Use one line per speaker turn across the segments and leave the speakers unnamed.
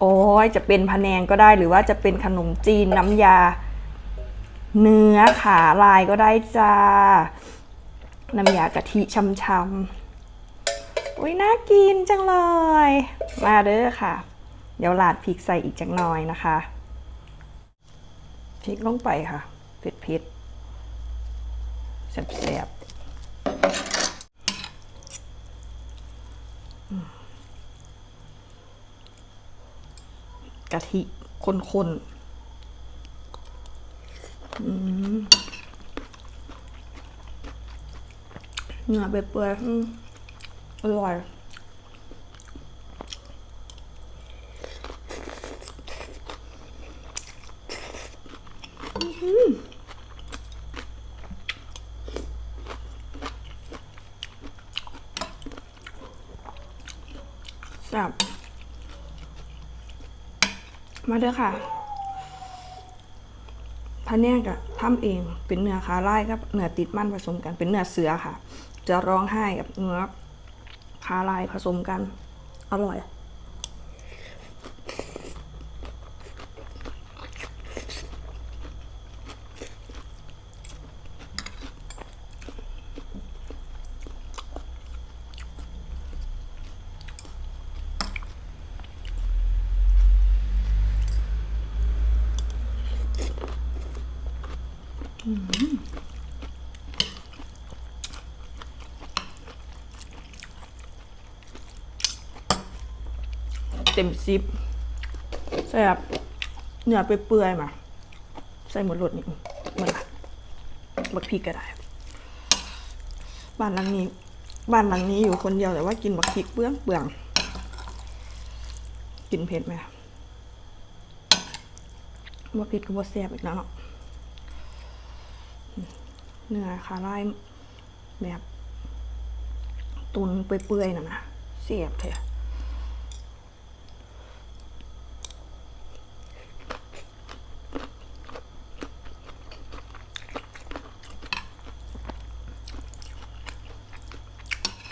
โอ้ยจะเป็นพะแนงก็ได้หรือว่าจะเป็นขนมจีนน้ำยา เนื้อขาลายก็ได้จ้า น้ำยากะทิช่ำๆอุ้ยน่ากินจังเลย มาเด้อค่ะ เดี๋ยวลาดพริกใส่อีกจังหน่อยนะคะพริกลงไปค่ะเผ็ดเผ็ดๆแซ่บๆ กะทิข้นๆเนื้อเปื่อยๆอร่อยแซ่บ มาเด้อค่ะพะแนงกับทำเองเป็นเนื้อขาไล่กับเนื้อติดมันผสมกันเป็นเนื้อเสือค่ะ จะร้องไห้กับเนื้อขาลายผสมกัน อร่อย เต็มซิปแซ่บเนื้อเปื่อยมา ใส่หมดรสนี่เหมือนบักพริกก็ได้ บ้านหลังนี้ บ้านหลังนี้อยู่คนเดียวแต่ว่ากินบักพริกเบื้องเบื้องกินเผ็ดไหมว่าเผ็ดก็บ่แซ่บอีกแล้วเนาะเนื้อขาไลายแบบ ตุนเปื่อยๆนะนะเสียบเถอะ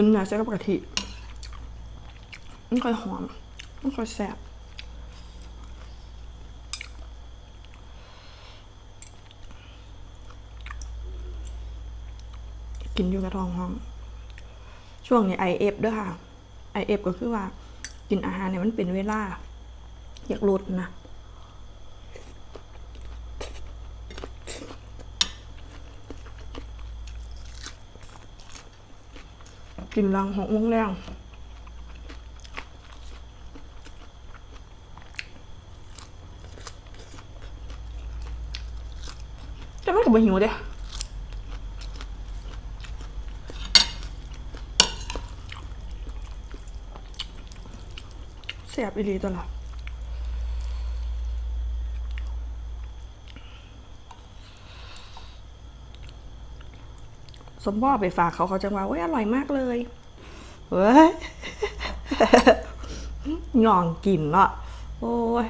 ตุนเนื้อใส่กับกะทิมันค่อยหอมมันค่อยแซ่บกินอยู่กระทองห้อง ช่วงนี้ไอเอฟด้วยค่ะไอเอฟก็คือว่ากินอาหารเนี่ยมันเป็นเวลา อยากลดนะ กินรังหกโมงแรงแต่มันก็บ่หิวเด้แซ่บอีหลีตัวละ สมบ่อไปฝากเขาเขาจะว่าเว้ยอร่อยมากเลยเว้ยย่องกินเนาะโอ้ย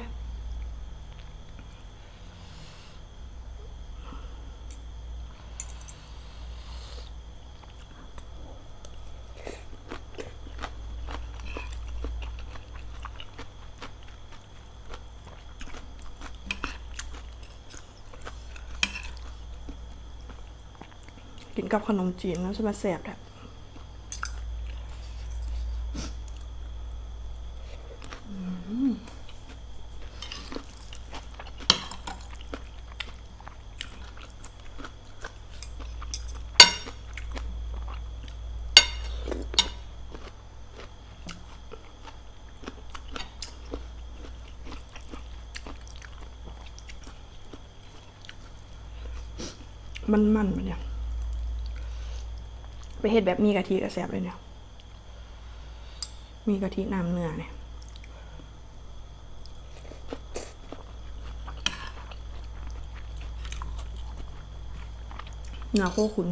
กินกับขนมจีนแล้วจะมาแสบแท้มันมันมันเนี่ย ไปเฮ็ดแบบมีกะทิกระแสบเลยเนี่ย มีกะทิน้ำเนื้อเนี่ยเนื้อโคขุน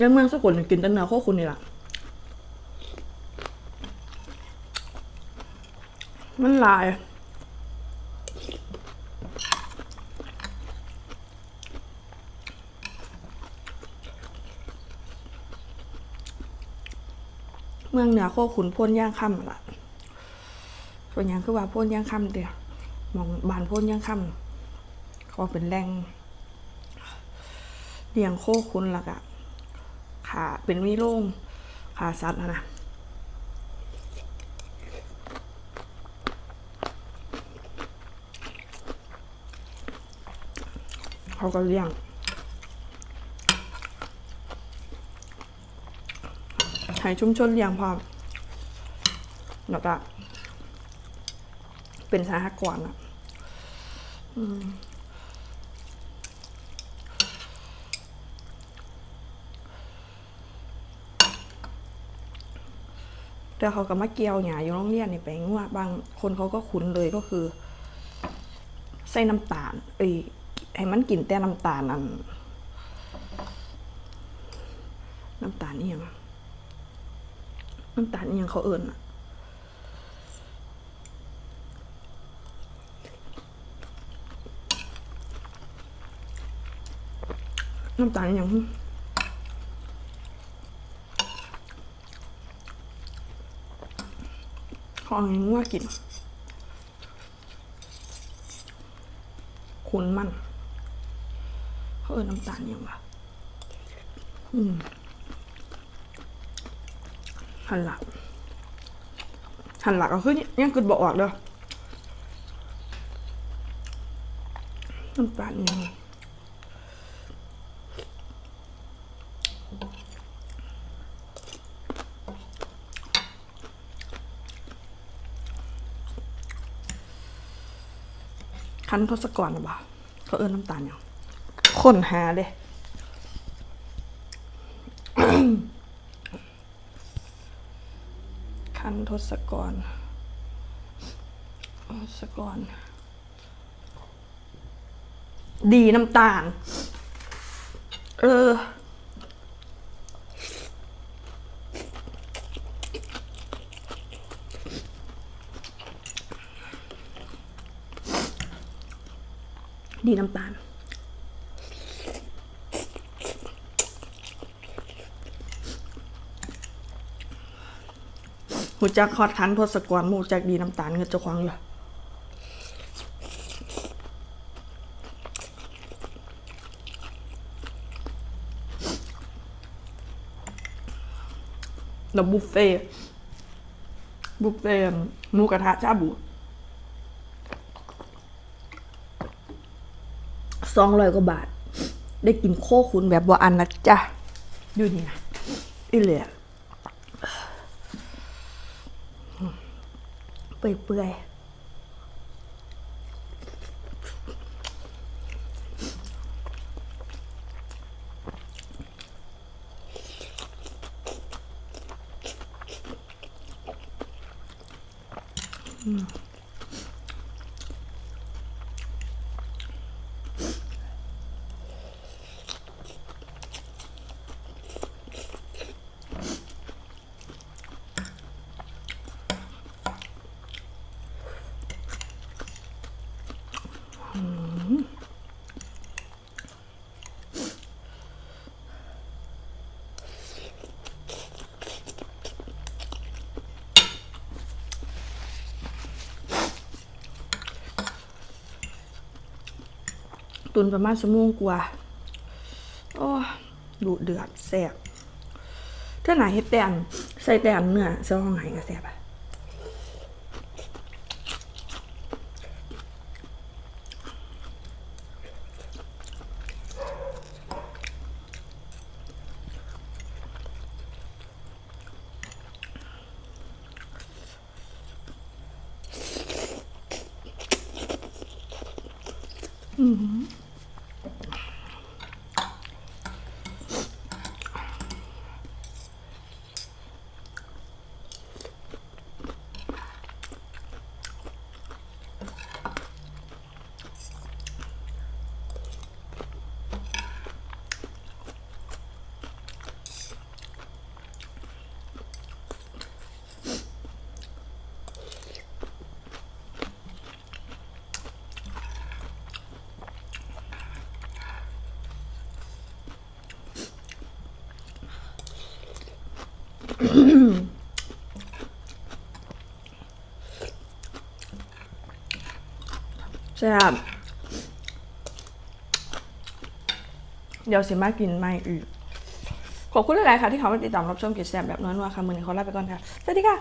ยังเมืองสกลกินแต่เนื้อโคขุนนี่แหละ มันหลาย เมืองเหนือโคขุนพ่นย่างค่ำละส่วนยัางคือว่าพ่นย่างค่ำเดียวมองบานพ่นย่างค่ำเขาเป็นแรงเลี้ยงโคขุนล่ะกะขาเป็นวิโรงขาสัตว์นะ เขาก็เลี้ยงให้ชุมชนเลี้ยงพร้อมแล้วก็เป็นสหกรณ์อะอืมแต่เขาก็มาเกี่ยวหยาอยู่โรงเรียนนี่ไปงัวบางคนเขาก็คุ้นเลยก็คือ ใส่น้ำตาล เอ้ย ให้มันกินแต่น้ำตาลอันน้ำตาลนี่ยังน้ำตาลนี่ยังเขาเอิญอะน้ำตาลนี่ยังเขาเอาอย่างว่ากิน คุณมัน เขาเอิญน้ำตาลนี่ยังวะอืมหันหลักหันหลักก็คือยังกึดบอกออกเด้อน้ำตาลยังคันทศกรหรือเปล่าเขาเอิ้นน้ำตาลยัง คนหาเด้คันทศกรทศกร ดีน้ำตาล เออดีน้ำตาล หูจักคอดคันทศกรหมูจักดีน้ำตาลเงินเจ้าของอยู่แล้วบุฟเฟ่บุฟเฟ่หมูกระทะชาบูสองร้อยกว่าบาท ได้กินโคขุนแบบว่าอันนะจ๊ะอยู่นี่นะอีเหลีย เปื่อยๆ ตุนประมาณชั่วโมงกว่าโอ้ดูเดือดแสบถ้าไหนเฮ็ดแตนใส่แตนเนื้อเะอห้องไหนก็แสบอะ嗯。Mm. ใช่ครับเดี๋ยวสิมากินไม่อีก ขอบคุณหลายๆค่ะที่เขามาติดตามรับชมกิจแซ่บแบบนั้นว่าค่ะมือนี้เขาลาไปก่อนค่ะ สวัสดีค่ะ